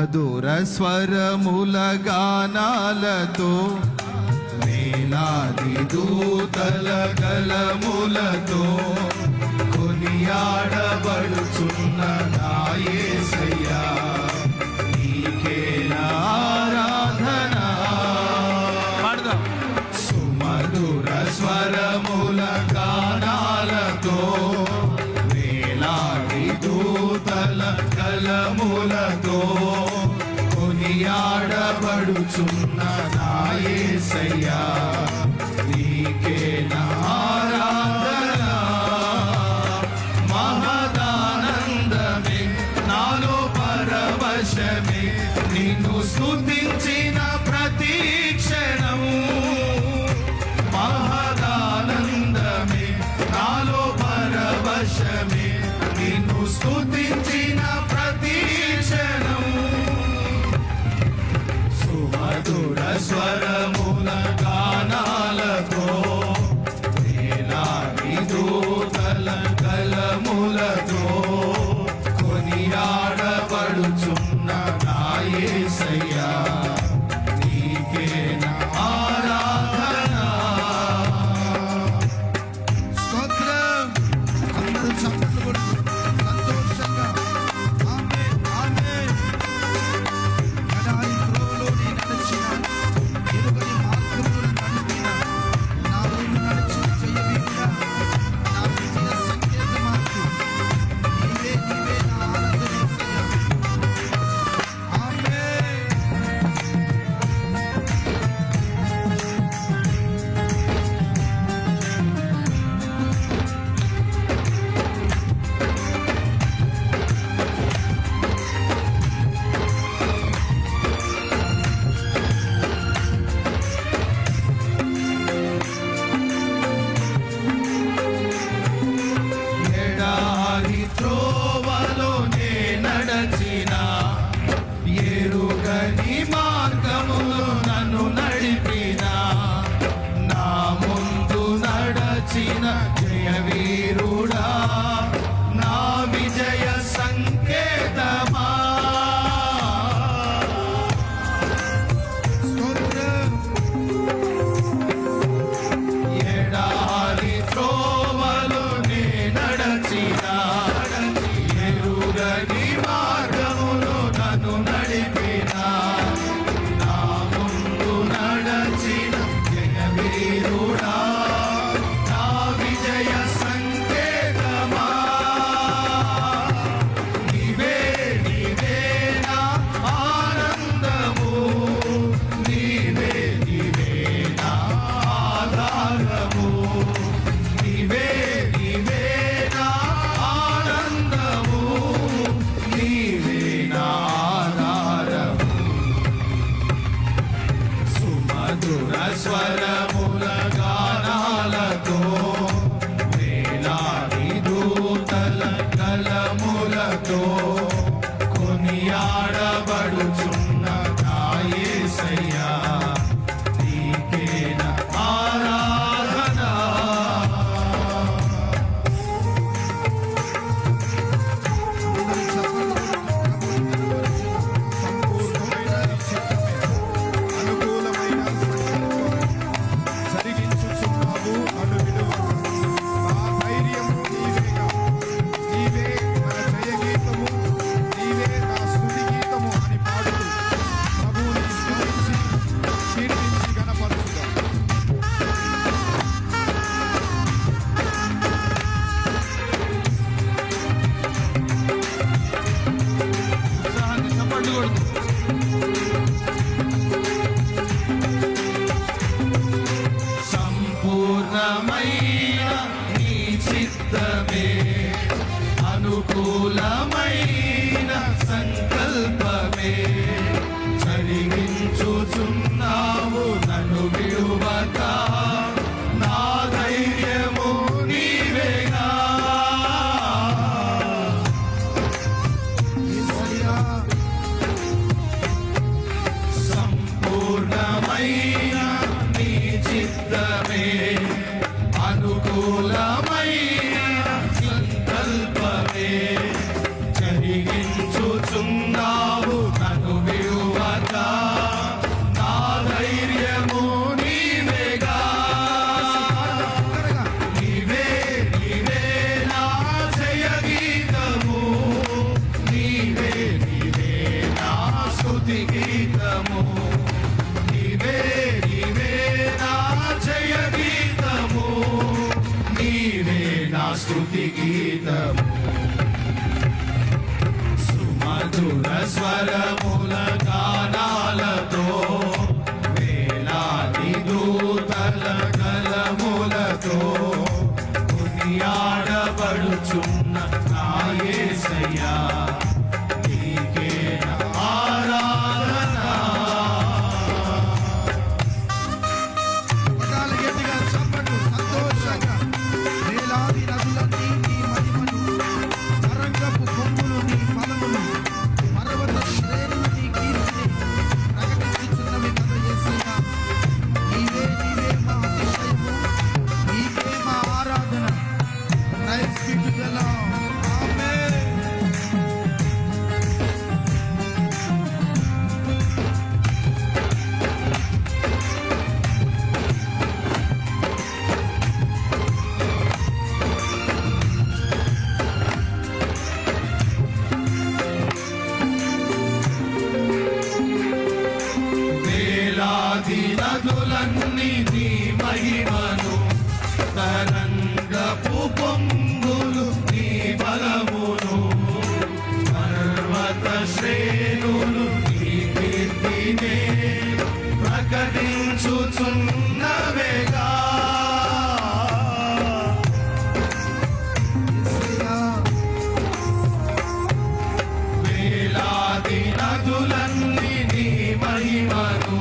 మధుర స్వరముల గానాలతో వేలాది దూతల గలములతో కొనియాడబడుచున్న నాయే చేతులతో కొనియాడబడుచున్న నాయసయ్యా నీకే నారాధన. మహదానందమే నాలో పరవశమే నిన్ను స్థుతించిన ప్రతి క్షణం. మహదానందమే నాలో పరవశమే నిన్ను స్థుతించిన నీరాడబడుచున్న నాయసయ్యా control. అనుకూలమైన నీ చిత్తమే. అనుకూలమైన సంకల్పమే. చదివించుచున్నావు నన్ను విడువతా అనుకూలమే అనుకూలమే. గీతము. సుమధుర స్వరము ప్రకటించుచున్నవేగా వేలాది నదులన్నీ నీ మహిమను